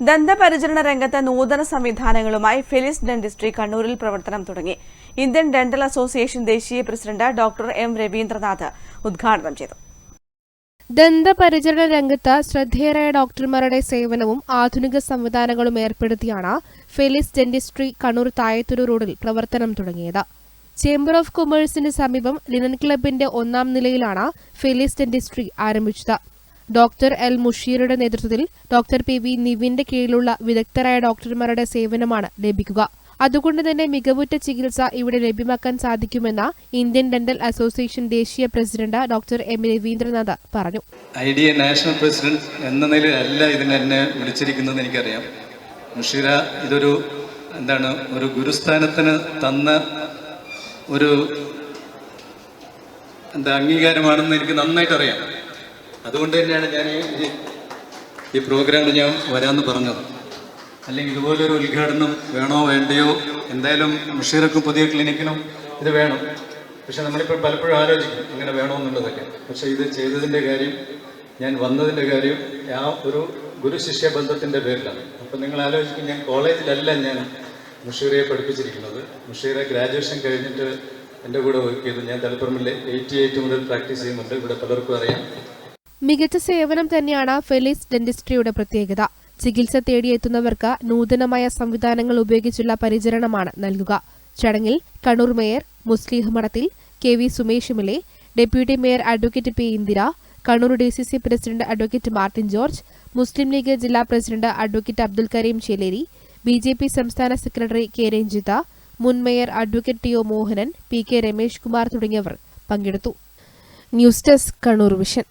ദന്തപരിചരണ രംഗത്ത് നൂതന സംവിധാനങ്ങളുമായി Phyllis dentistry കണ്ണൂരിൽ പ്രവർത്തനം തുടങ്ങി. ഇന്ത്യൻ ഡെന്റൽ അസോസിയേഷൻ ദേശീയ പ്രസിഡന്റ് ഡോക്ടർ എം രവീന്ദ്രനാഥ് ഉദ്ഘാടനം ചെയ്തു. ദന്തപരിചരണ രംഗത്ത് ശ്രദ്ധേയരായ ഡോക്ടർമാരുടെ സേവനവും ആധുനിക സംവിധാനങ്ങളും ഏർപ്പെടുത്തിയാണ് ഫെലിസ് ഡെന്റിസ്ട്രി കണ്ണൂർ തായത്തൂർ റോഡിൽ പ്രവർത്തനം തുടങ്ങിയത്. ചേംബർ ഓഫ് കൊമേഴ്സിന് സമീപം ലിനൻ ക്ലബിന്റെ ഒന്നാം നിലയിലാണ് ഫെലിസ് ഡെന്റിസ്ട്രി ആരംഭിച്ചത്. ഡോക്ടർ എൽ മുഷീറുടെ നേതൃത്വത്തിൽ ഡോക്ടർ പി വി നിവിന്റെ കീഴിലുള്ള വിദഗ്ധരായ ഡോക്ടർമാരുടെ സേവനമാണ് ലഭിക്കുക. അതുകൊണ്ട് തന്നെ മികവുറ്റ ചികിത്സ ഇവിടെ ലഭ്യമാക്കാൻ സാധിക്കുമെന്ന് ഇന്ത്യൻ ഡെന്റൽ അസോസിയേഷൻ ദേശീയ പ്രസിഡന്റ് ഡോക്ടർ എം രവീന്ദ്രനാഥ് പറഞ്ഞു. I D A national president എന്ന നിലയിലല്ല ഇതിന് എന്നെ വിളിച്ചിരിക്കുന്നത് എനിക്കറിയാം. മുഷീറ ഇതൊരു എന്താണ് ഒരു ഗുരുസ്ഥാനത്തിന് തന്ന ഒരു എന്താ അംഗീകാരമാണെന്ന് എനിക്ക് നന്നായിട്ട് അറിയാം അതുകൊണ്ട് തന്നെയാണ് ഞാൻ ഈ പ്രോഗ്രാമിൽ ഞാൻ വരാമെന്ന് പറഞ്ഞത്. അല്ലെങ്കിൽ ഇതുപോലൊരു ഉദ്ഘാടനം വേണോ വേണ്ടയോ? എന്തായാലും മുഷീറക്കും പുതിയ ക്ലിനിക്കിനും ഇത് വേണം. പക്ഷെ നമ്മളിപ്പോൾ പലപ്പോഴും ആലോചിക്കും ഇങ്ങനെ വേണമെന്നുള്ളതൊക്കെ പക്ഷെ ഇത് ചെയ്തതിന്റെ കാര്യം ഞാൻ വന്നതിന്റെ കാര്യം ആ ഒരു ഗുരു ശിഷ്യ ബന്ധത്തിന്റെ പേരിലാണ്. അപ്പം നിങ്ങൾ ആലോചിക്കും ഞാൻ കോളേജിലല്ല ഞാൻ മുഷീറയെ പഠിപ്പിച്ചിരിക്കുന്നത്. മുഷീറെ ഗ്രാജുവേഷൻ കഴിഞ്ഞിട്ട് എന്റെ കൂടെ വർക്ക് ചെയ്തു. ഞാൻ തലപ്പുറമിൽ എയ്റ്റി എയ്റ്റ് മുതൽ പ്രാക്ടീസ് ചെയ്യുന്നുണ്ട്. ഇവിടെ പലർക്കും അറിയാം. മികച്ച സേവനം തന്നെയാണ് ഫെലിസ് ഡെന്റിസ്ട്രിയുടെ പ്രത്യേകത. ചികിത്സ തേടിയെത്തുന്നവർക്ക് നൂതനമായ സംവിധാനങ്ങൾ ഉപയോഗിച്ചുള്ള പരിചരണമാണ് നൽകുക. ചടങ്ങിൽ Kannur mayor Muslih Madathil K V Sumesh deputy mayor advocate P Indira Kannur D president advocate Martin George Muslim League ജില്ലാ president advocate Abdul Karim Cheleri B സംസ്ഥാന സെക്രട്ടറി കെ രഞ്ജിത മുൻ mayor advocate T Mohanan P K Ramesh Kumar തുടങ്ങിയവർ പങ്കെടുത്തു. News desk Kannur vision.